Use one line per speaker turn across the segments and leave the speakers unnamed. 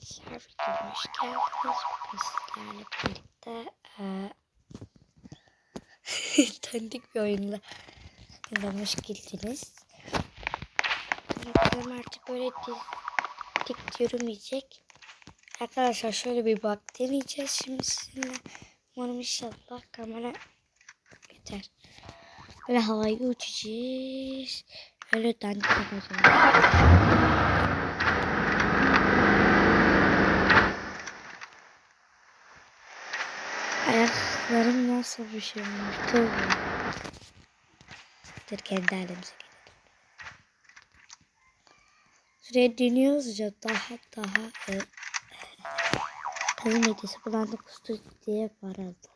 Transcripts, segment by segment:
Arkadaşlar videoma hoş geldiniz. Bugün sizlerle birlikte eee tanıdık bir oyunla videoma hoş geldiniz. Bakalım artık böyle dik yürümeyecek. Arkadaşlar şöyle bir bak deneyeceğiz şimdi sizinle. Umarım inşallah kamera yeter. Böyle havayı uçacağız. Öyle dandik yapacağız. Ayaklarım nasıl bir şey olmuş? Tövbe. Dur kendi halimize gelelim. Şuraya dönüyoruz ya daha daha e, kızım hediyesi bulandı kustu diye varıldı.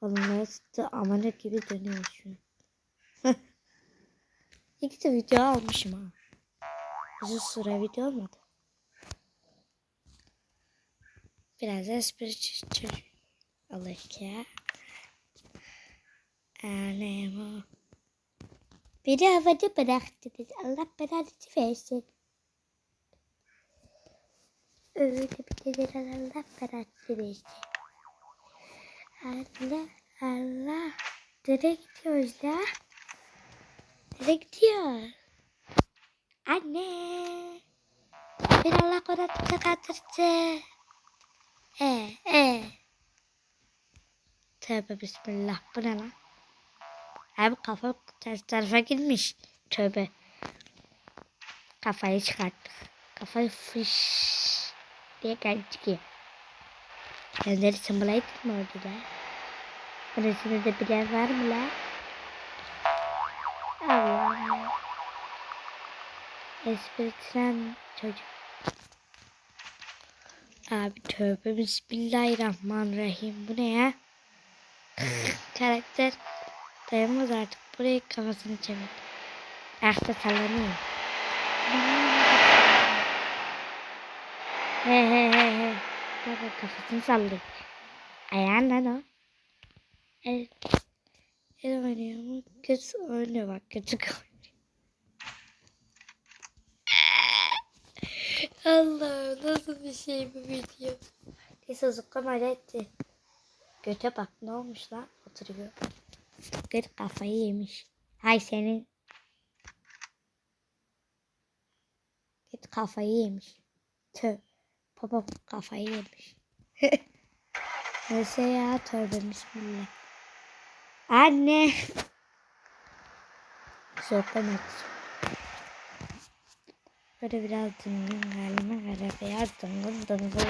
Oğlum nasıl amanet gibi dönüyor şu an. İlk de video almışım ha. Uzun süre video olmadı. Biraz espri çekiyorum. Alırken annem beni havada bıraktınız. Allah belanızı versin. Öyle bir de Allah belanızı versin. Allah Allah. Nereye gidiyoruz la? Nereye? Anne. Bir Allah konatını kaldırdı. E, e. Tövbe bismillah. Bu ne lan? Abi kafa ters tarafa gitmiş. Tövbe. Kafayı çıkarttık. Kafayı fış diye çıkıyor. Kendileri sımbalaydık mı orada da? Burasını da bilen var mı lan? Allah'ım. Espritüel çocuk. Abi tövbe bismillahirrahmanirrahim. Bu ne ya? Karakter dayanamaz artık. Buraya kafasını çevir. Ayakta sallanıyor. He he he he. Baba kafasını sallıyor. Ayağından o. Evet. El oynuyor mu? Kötü oynuyor bak. Kötü oynuyor. Allah'ım nasıl bir şey bu video. Neyse zıkkım etti. Göte bak ne olmuş lan oturuyor. Gır kafayı yemiş. Hay senin. Git kafayı yemiş. Tö. Baba kafayı yemiş. Neyse ya tövbe bismillah. Anne. Etti. Böyle biraz dıngın galiba kara beyaz dıngın dıngın.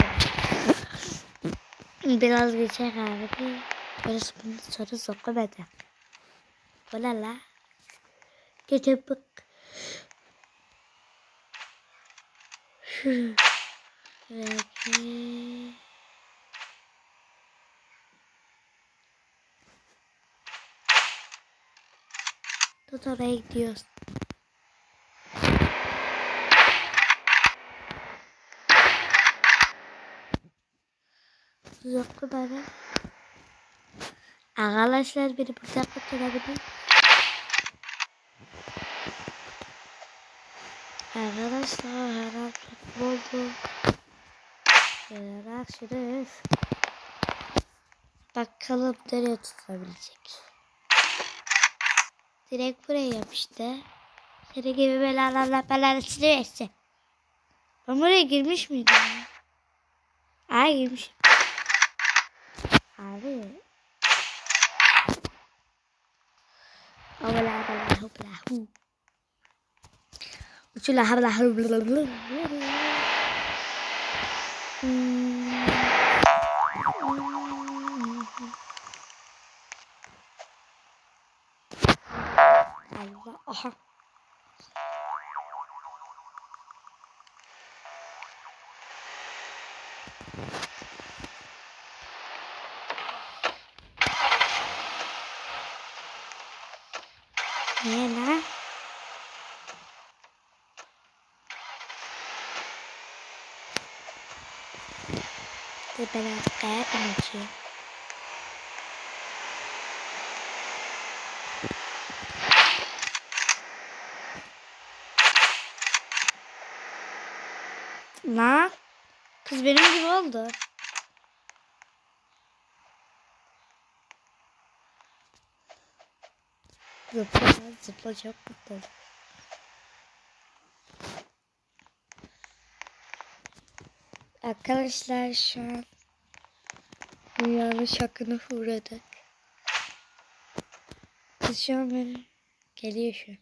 Biraz geçer abi. Böyle bunu sonra sokumadı. Bu ne la? Gece bak. Peki. Tut oraya gidiyoruz. Yok bana. Arkadaşlar beni burada kurtarabilir. Arkadaşlar herhalde buldum. Görüşürüz. Bakalım nereye tutabilecek. Direkt buraya yap işte. Seni gibi belalarla belasını versin. Ben buraya girmiş miydim? Aa girmişim. Abi. Hopla hopla hopla hu. Uçula hopla hopla Allah aha. Niye lan? Dur ben artık kaya bineceğim. Lan Kız benim gibi oldu. Zıpla, zıpla çok mutlu. Arkadaşlar şu an dünyanın şakını uğradık. Kız şu an beni geliyor şu.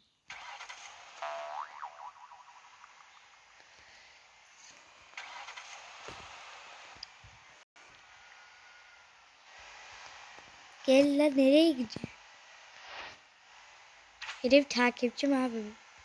Gel lan nereye gidiyor? Herif takipçim abi.